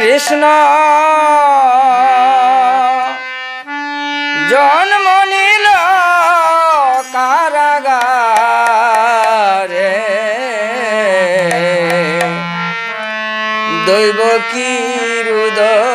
কৃষ্ণ। জন্ম নীল কারাগারে। দৈব কি হৃদয়?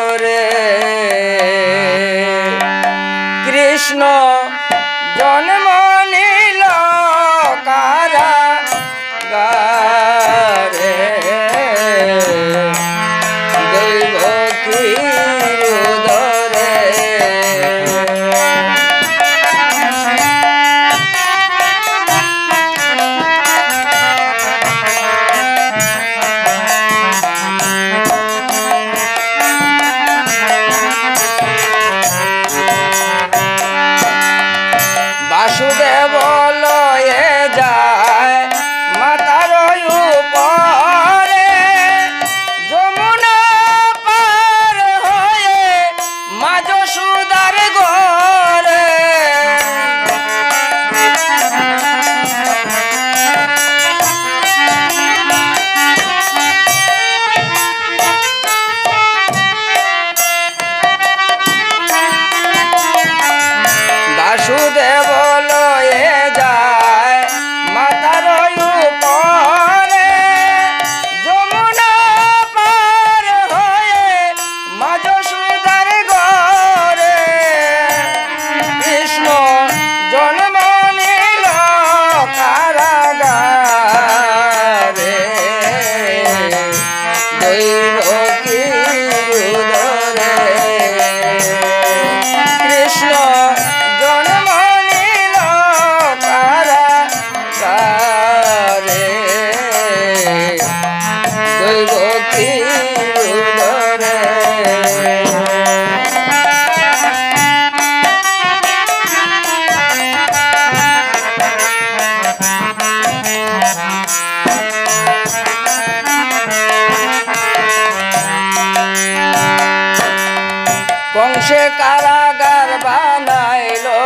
কারাগার বানাইলো।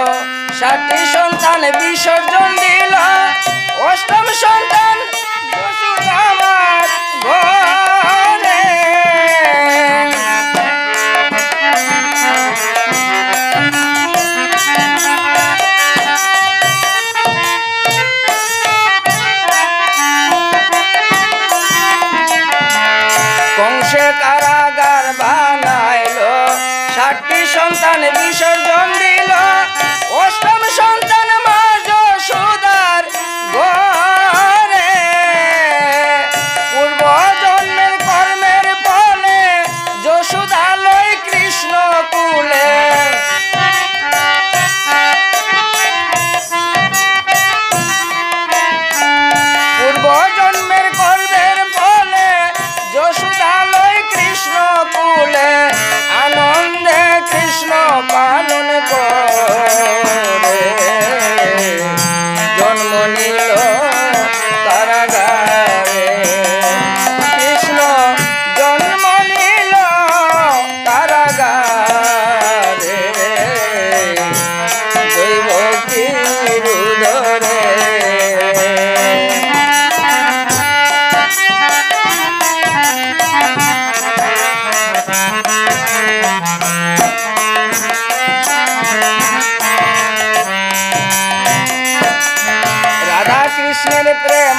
সাতটি সন্তান বিসর্জন দিল। অষ্টম সন্তান সন্তান বিসর্জন কৃষ্ণের প্রেম